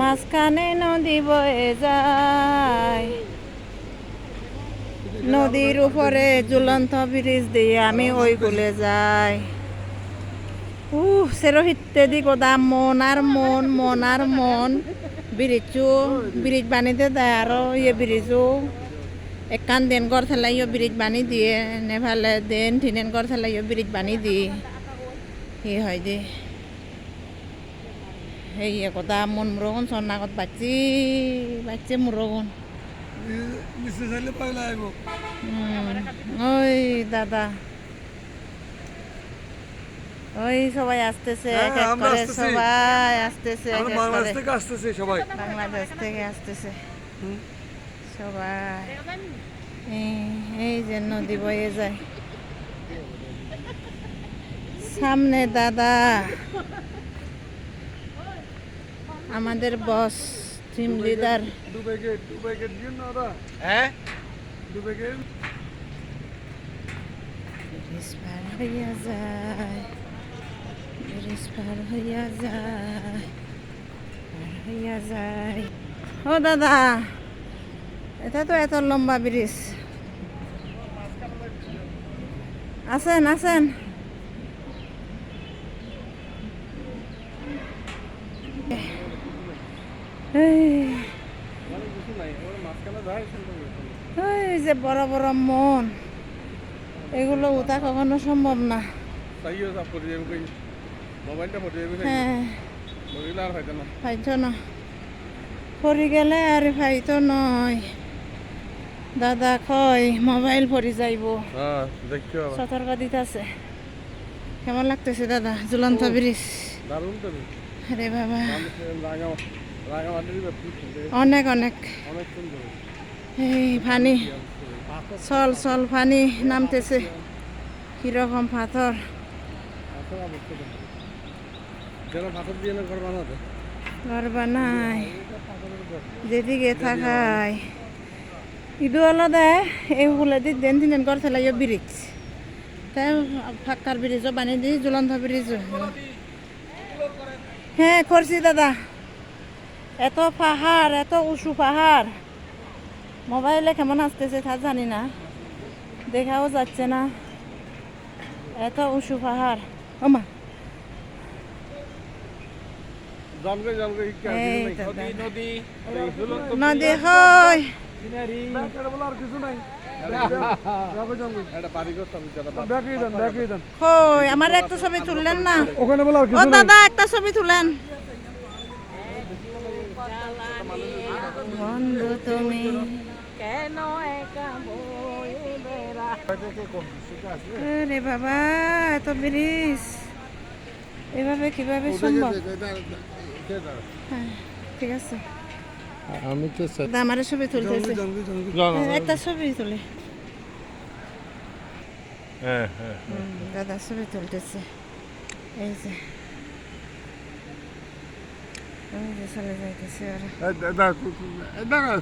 মাঝখানে নদী বয়ে যায়। নদীর উপরে ঝুলন্ত ব্রিজ দিয়ে আমি ওই গুলে যাই। উহ সেরোহিতে দি গোদাম মন আর মন মন আর মন। ব্রিজও, ব্রিজ বানিতে দেয় আরও ইয়ে ব্রিজও। একান দেন গড় ইয়ে ব্রিজ বানি দিয়ে, নেভালে দেন ঠিনেন গড় ইয়ে ব্রিজ বানি দিয়ে। ই হয় যে সেই একতা মন মুরগুন সন্নাগত বাচ্চি বাচ্চে মুরগুন ওই দাদা। ওই সবাই আসতেছে হ্যাঁ। সবাই আসতেছে বাংলাদেশ। থেকে আসতেছে সবাই। বাংলাদেশ থেকে আসতেছে। সবাই। এই- এই যে নদী বয়ে যায়। সামনে দাদা। আমাদের বস টিম লিডার হ্যাঁ? ব্রিজ পার হইয়া যায় ব্রিজ পার হইয়া যায় পার হইয়া যায়। ও দাদা এটা তো এত লম্বা ব্রিজ। আসেন আসেন। ওই যে বড় বড় মন এগুলো উঠা কখনো সম্ভব না। হ্যাঁ। হয়তো না। পরি গেলে আর ফাইতো নয়। দাদা কয় মোবাইল পরি যাইব। সতর্ক দিতেছে। কেমন লাগতেছে দাদা? ঝুলন্ত ব্রিজ। আরে বাবা। অনেক অনেক। এই পানি চল চল পানি নামতেছে। কীরকম পাথর। ঘর বানাই যেদিকে থাকায় ইদু আলাদা এই হুলাদি দেন তিন ঘর থেলাই ব্রিজ। তাই ফাঁকার ব্রিজও বানিয়ে দিই, ঝুলন্ত ব্রিজ হ্যাঁ করছি দাদা। এত পাহাড় এত উঁচু পাহাড়। মোবাইলে কেমন আসতেছে তা জানি না। দেখাও যাচ্ছে না। এত উঁচু পাহাড়। ওমা। নদী হয় আমার একটা ছবি তুললেন না? ওখানে বলে আর ও দাদা একটা ছবি তুলেন। বন্ধু তুমি কেন একা রে বাবা এত ব্রিজ। এভাবে কীভাবে সম্ভব? হ্যাঁ ঠিক আছে। আমি তো দাদা আমার ছবি তুলতেছে হ্যাঁ, একটা ছবি তুলে। হ্যাঁ হ্যাঁ দাদা ছবি তুলতেছে। এই যে। যে চলে যাইতেছে ওরা দাদা দাদা